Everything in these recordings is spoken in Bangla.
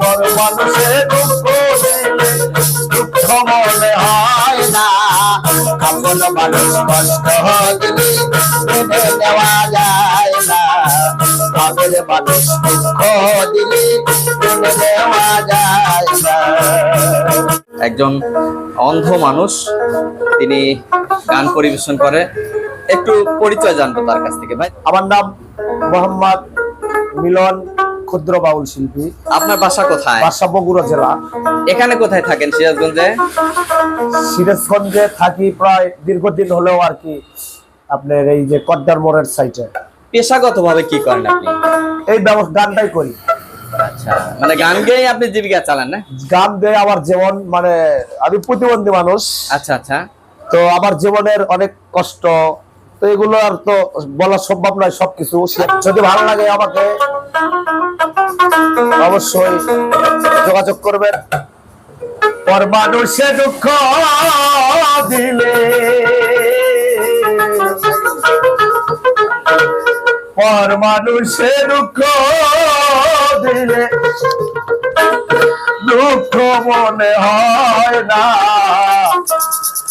পর দুঃখ দিলে দুঃখ মনে হয় না। আপন মানুষ কষ্ট দিলে মেনে নেওয়া যায় না। মানুষ দুঃখ দিলে মেনে নেওয়া যায় না। একজন অন্ধ মানুষ তিনি গান পরিবেশন করে। একটু পরিচয় জানব তার কাছ থেকে ভাই। আমার নাম মোহাম্মদ মিলন ক্ষুদ্র বাউল শিল্পী। আপনার বাসা কোথায়? বাসা বগুড়া জেলা। এখানে কোথায় থাকেন সিরাজগঞ্জে? সিরাজগঞ্জে থাকি প্রায় দীর্ঘদিন হলেও আর কি আপনার এই যে কদ্দার মোড়ের সাইডে পেশাগত ভাবে কি করেন আপনি? এই ব্যবস্থা গানটাই করি। আচ্ছা মানে গান গেয়ে আপনি জীবিকা চালান না? গান দেয় আমার যেমন মানে আমি প্রতিবন্ধী মানুষ। আচ্ছা আচ্ছা। তো আমার জীবনের অনেক কষ্ট তো এগুলো আর তো বলা সম্ভব নয়, সবকিছু। যদি ভালো লাগে আমাকে অবশ্যই যোগাযোগ করবেন। পর মানুষে দুঃখ দিলে। পর মানুষে দুঃখ দিলে। দুঃখ মনে হয় না।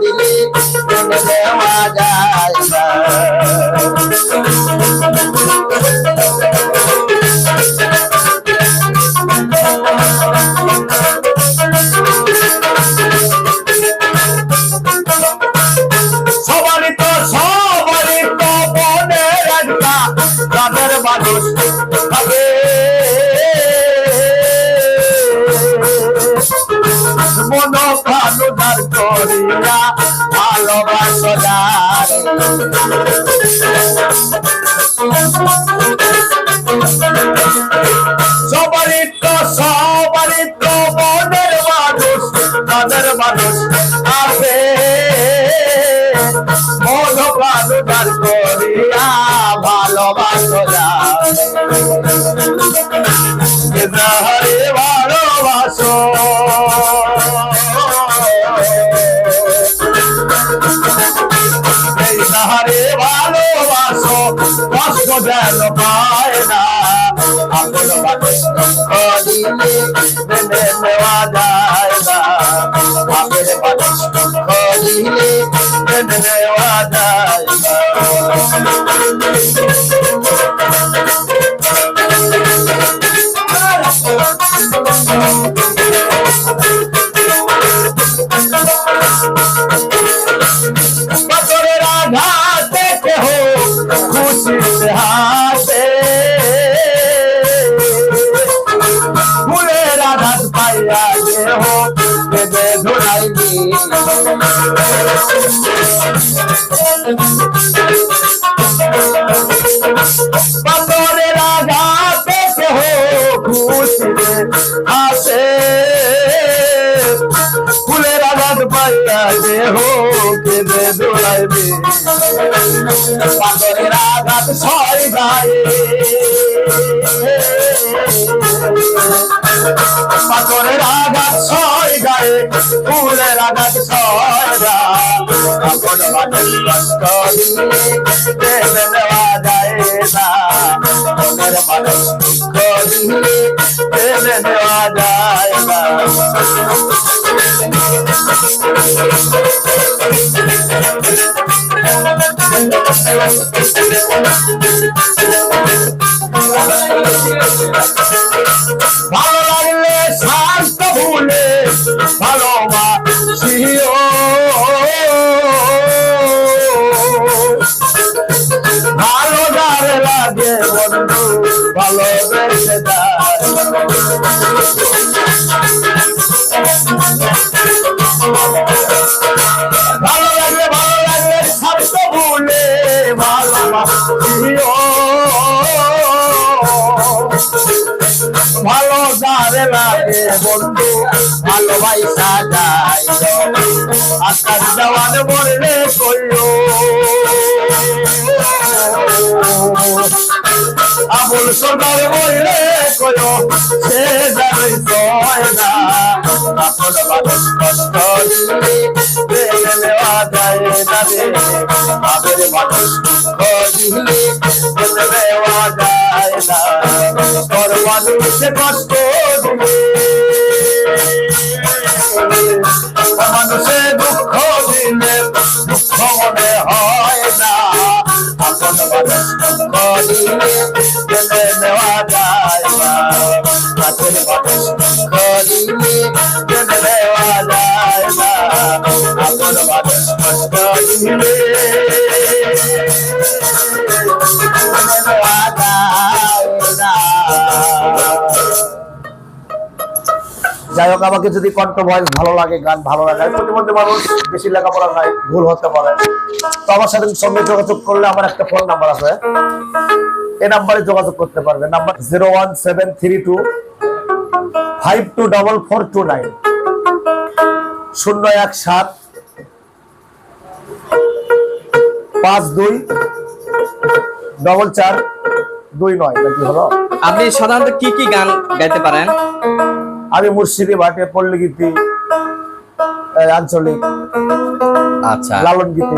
দিলে নেওয়া যায় সবারই তো সবারই তো মন দার করিয়া ভালোবাসো এই যাহারে ভালোবাসো কষ্ট যেন পায় না আপন মানুষ দুঃখ দিলে মেনে নেওয়া যায় না আপন মানুষ দুঃখ দিলে মেনে নেওয়া যায় পাইয়া দেহ বেদে ধরাইবি পাথরের আঘাতে কেহ খুশি হাসে ফুলের আঘাত পাইয়া দেহ কেঁদে দৌড়াইবে পাথরের পাথরের আঘাত ছয় গায়ে, ফুলের আঘাত ছয় গায়ে। আপন মানুষ কষ্ট দিলে কেঁদে দেওয়া যায় না ভালো লাগলে ভালো লাগলে শান্ত ভুলে, ভালো যারে লাগে বন্ধু আকাশ দেওয়ান বললে কইও আবুল সরকার বললে কইও সে কয় না। আপন মানুষ কষ্ট দিলে নেওয়া যায় না রে। মানুষ দুঃখ দিলে নেওয়া যায় না। তোর মানুষে কষ্ট দিলে যাই হোক, আমাকে যদি কণ্ঠ ভয়েস ভালো লাগে, গান ভালো লাগে প্রতিবন্ধী মানুষ বেশি লেখাপড়া নাই ভুল হতে পারে। তো আমার সাথে সঙ্গে যোগাযোগ করলে আমার একটা ফোন নাম্বার আছে। এই নাম্বারে যোগাযোগ করতে পারবে। Number zero one seven three two five two double four two nine শূন্য এক সাত পাঁচ দুই ডবল চার দুই নয় নাকি হলো? আপনি সাধারণত কি কি গান গাইতে পারেন? আমি মুর্শিদি ভাটে পল্লী গীতি আঞ্চলিক আচ্ছা। লালন গীতি